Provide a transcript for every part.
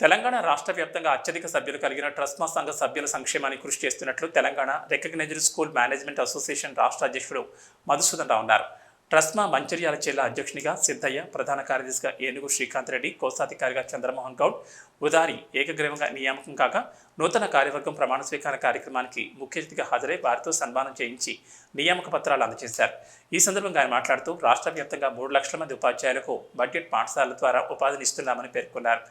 తెలంగాణ రాష్ట్ర వ్యాప్తంగా అత్యధిక సభ్యులు కలిగిన ట్రస్మా సంఘ సభ్యుల సంక్షేమానికి కృషి చేస్తున్నట్లు Telangana Recognised School Management Association రాష్ట్ర అధ్యక్షుడు మధుసూదన్ రావు అన్నారు. ట్రస్మా మంచిర్యాల జిల్లా అధ్యక్షునిగా సిద్ధయ్య ప్రధాన కార్యదర్శిగా ఏనుగు శ్రీకాంత్ రెడ్డి కోశాధికారిగా చంద్రమోహన్ గౌడ్ ఉదారి ఏకగ్రీవంగా నియామకం కాగా నూతన కార్యవర్గం ప్రమాణ స్వీకార కార్యక్రమానికి ముఖ్య అతిథిగా హాజరై వారితో సన్మానం చేయించి నియామక పత్రాలు అందజేశారు. ఈ సందర్భంగా ఆయన మాట్లాడుతూ రాష్ట్ర వ్యాప్తంగా మూడు లక్షల మంది ఉపాధ్యాయులకు బడ్జెట్ పాఠశాలల ద్వారా ఉపాధినిస్తున్నామని పేర్కొన్నారు.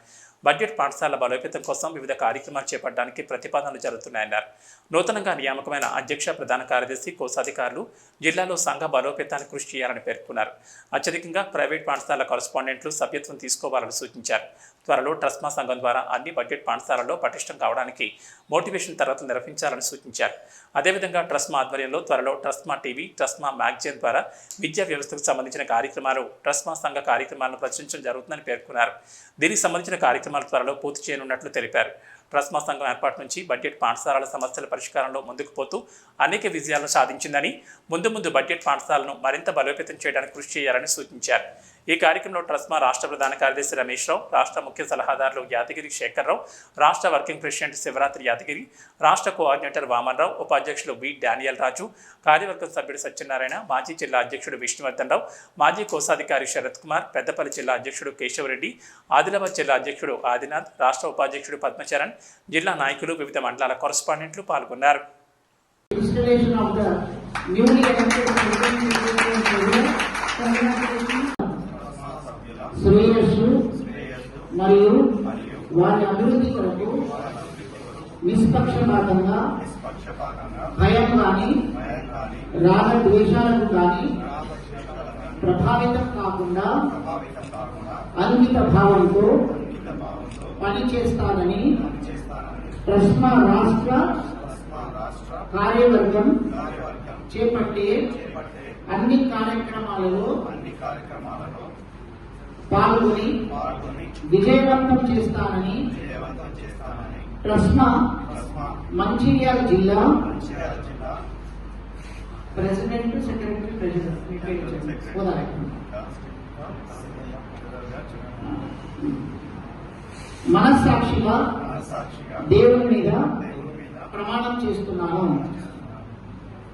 బడ్జెట్ పాఠశాల బలోపేతం కోసం వివిధ కార్యక్రమాలు చేపట్టడానికి ప్రతిపాదనలు జరుగుతున్నాయన్నారు. నూతనంగా నియామకమైన అధ్యక్ష ప్రధాన కార్యదర్శి కోశాధికారులు జిల్లాలో సంఘ బలోపేతానికి కృషి చేయాలని పేర్కొన్నారు. అత్యధికంగా ప్రైవేట్ పాఠశాల కరస్పాండెంట్లు సభ్యత్వం తీసుకోవాలని సూచించారు. త్వరలో ట్రస్మా సంఘం ద్వారా అన్ని బడ్జెట్ పాఠశాలల్లో పటిష్టం కావడానికి మోటివేషన్ తరగతులు నిర్వహించాలని సూచించారు. అదేవిధంగా ట్రస్మా ఆధ్వర్యంలో త్వరలో ట్రస్మా టీవీ ట్రస్మా మ్యాగజైన్ ద్వారా విద్యా వ్యవస్థకు సంబంధించిన కార్యక్రమాలు ట్రస్మా సంఘ కార్యక్రమాలను ప్రచురించడం జరుగుతుందని పేర్కొన్నారు. దీనికి సంబంధించిన కార్యక్రమాలు త్వరలో పూర్తి చేయనున్నట్లు తెలిపారు. ట్రస్మా సంఘం ఏర్పాటు నుంచి బడ్జెట్ పాఠశాలల సమస్యల పరిష్కారంలో ముందుకు పోతూ అనేక విజయాలను సాధించిందని ముందు ముందు బడ్జెట్ పాఠశాలను మరింత బలోపేతం చేయడానికి కృషి చేయాలని సూచించారు. ఈ కార్యక్రమంలో ట్రస్మా రాష్ట్ర ప్రధాన కార్యదర్శి రమేష్ రావు రాష్ట్ర ముఖ్య సలహాదారులు యాదగిరి శేఖర్రావు రాష్ట్ర వర్కింగ్ ప్రెసిడెంట్ శివరాత్రి యాదగిరి రాష్ట్ర కోఆర్డినేటర్ వామన్రావు ఉపాధ్యక్షులు వి డానియల్ రాజు కార్యవర్గం సభ్యుడు సత్యనారాయణ మాజీ జిల్లా అధ్యక్షుడు విష్ణువర్ధన్ రావు మాజీ కోశాధికారి శరత్ కుమార్ పెద్దపల్లి జిల్లా అధ్యక్షుడు కేశవరెడ్డి ఆదిలాబాద్ జిల్లా అధ్యక్షుడు ఆదినాథ్ రాష్ట్ర ఉపాధ్యక్షుడు పద్మచరణ్ జిల్లా నాయకులు వివిధ మండలాల కరస్పాండెంట్లు పాల్గొన్నారు. శ్రేయస్సు మరియు వారి అభివృద్ధి కొరకు నిష్పక్షపాతంగా భయం కానీ రాగ ద్వేషాలకు కానీ ప్రభావితం కాకుండా అంకిత భావంతో పనిచేస్తానని ప్రశ్న రాష్ట్ర కార్యవర్గం చేపట్టే అన్ని కార్యక్రమాలలో అన్ని కార్యక్రమాలలో పాల్గొని విజయవంతం చేస్తానని ప్రశ్న మంచిర్యాల జిల్లా ప్రెసిడెంట్ సెక్రటరీ ప్రెసిడెంట్. ఉదాహరణ. మనస్సాక్షిగా దేవుని మీద ప్రమాణం చేస్తున్నాను.